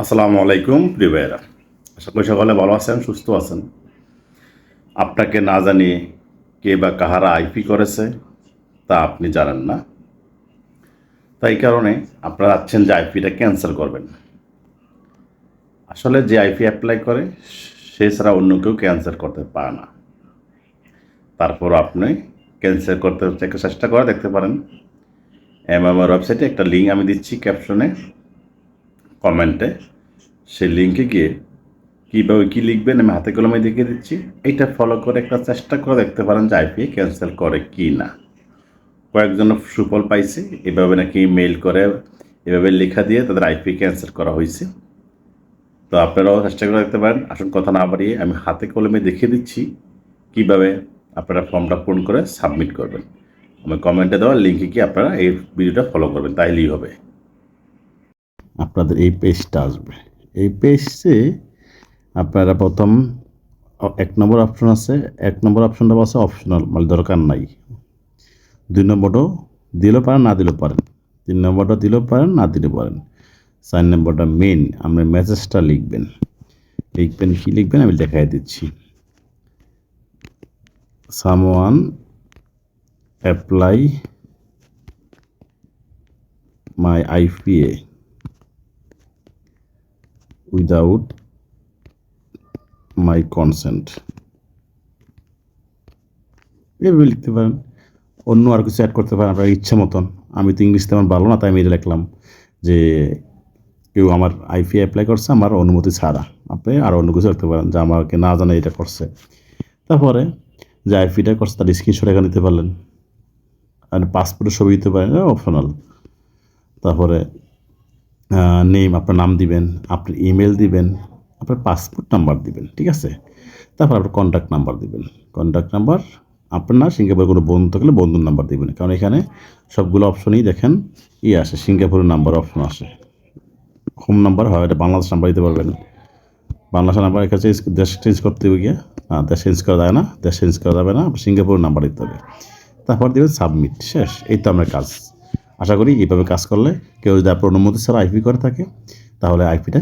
আসসালামু আলাইকুম, প্রিয় ভাইয়েরা। আশা করি সকলে ভালো আছেন, সুস্থ আছেন। আপনাকে না জানিয়ে কে বা কাহারা আইপি করেছে, তা আপনি জানেন না। তাই কারণে আপনারা যাচ্ছেন যে আইপিটা ক্যান্সেল করবেন। আসলে যে আইপি অ্যাপ্লাই করে, সে ছাড়া অন্য কেউ ক্যান্সেল করতে পারে না। তারপর আপনি ক্যান্সেল করতে চেষ্টা করে দেখতে পারেন। এমএমআর ওয়েবসাইটে একটা লিঙ্ক আমি দিচ্ছি ক্যাপশনে। কমেন্টে সেই লিঙ্কে গিয়ে কীভাবে কী লিখবেন, আমি হাতে কলমে দেখিয়ে দিচ্ছি। এইটা ফলো করে একটা চেষ্টা করে দেখতে পারেন যে আইপিএ ক্যান্সেল করে কি না। কয়েকজন সুফল পাইছে, এভাবে নাকি মেইল করে, এভাবে লেখা দিয়ে তাদের আইপি ক্যান্সেল করা হয়েছে। তো আপনারাও চেষ্টা করে দেখতে পারেন। আসুন কথা না বাড়িয়ে আমি হাতে কলমে দেখিয়ে দিচ্ছি কীভাবে আপনারা ফর্মটা পূরণ করে সাবমিট করবেন। আমি কমেন্টে দেওয়া লিঙ্কে কি আপনারা এই ভিডিওটা ফলো করবেন, তাইলেই হবে। আপনাদের এই পেজটা আসবে। এই পেজে আপনারা প্রথম এক নম্বর অপশন আছে। এক নম্বর অপশনটা আছে অপশনাল মানে দরকার নাই। দুই নম্বরটাও দিলেও পারেন, না দিলেও পারেন। তিন নম্বরটা দিলেও পারেন, না দিলে পারেন। চার নম্বরটা মেন আপনি মেসেজটা লিখবেন। লিখবেন, কি লিখবেন আমি দেখাই দিচ্ছি। Someone apply my IPA without my consent. এভাবে লিখতে পারেন। অন্য আর কিছু অ্যাড করতে পারেন আপনার ইচ্ছা মতন। আমি তো ইংলিশ তেমন ভালো না, তাই আমি এটা লিখলাম যে কেউ আমার আইপি অ্যাপ্লাই করছে, আমার অনুমতি ছাড়া। আপনি আর অন্য কিছু রাখতে পারেন যে আমাকে না জানে এটা করছে। তারপরে যে আইপিটা করছে, তার স্ক্রিনশট এখানে নিতে পারলেন। আর পাসপোর্টের ছবি দিতে পারেন, অপশনাল। তারপরে নেম, আপনার নাম দিবেন, আপনার ইমেল দিবেন, আপনার পাসপোর্ট নাম্বার দিবেন, ঠিক আছে? তারপর আপনার কন্ট্যাক্ট নাম্বার দিবেন। কন্ট্যাক্ট নাম্বার আপনার সিঙ্গাপুরের কোনো বন্ধু থাকলে বন্ধুর নাম্বার দিবেন। কারণ এখানে সবগুলো অপশনই দেখেন, ই আসে, সিঙ্গাপুরের নাম্বার অপশন আসে। হোম নাম্বার হয়, এটা বাংলাদেশ নাম্বার দিতে পারবেন। বাংলাদেশ নাম্বার কাছে দেশ চেঞ্জ করতে হবে গিয়ে। না, দেশ চেঞ্জ করা যায় না, দেশ চেঞ্জ করা যাবে না সিঙ্গাপুরের নাম্বার দিতে হবে। তারপর দেবেন সাবমিট শেষ। এই তো আমার কাজ আশা করি এইভাবে কাজ করলে কেউ যদি আপনার অনুমতি ছাড়া আইপি করে থাকে, তাহলে আইপিটা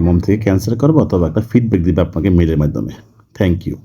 এমন থেকে ক্যান্সেল করব অথবা একটা ফিডব্যাক দিবে আপনাকে মেলের মাধ্যমে। Thank you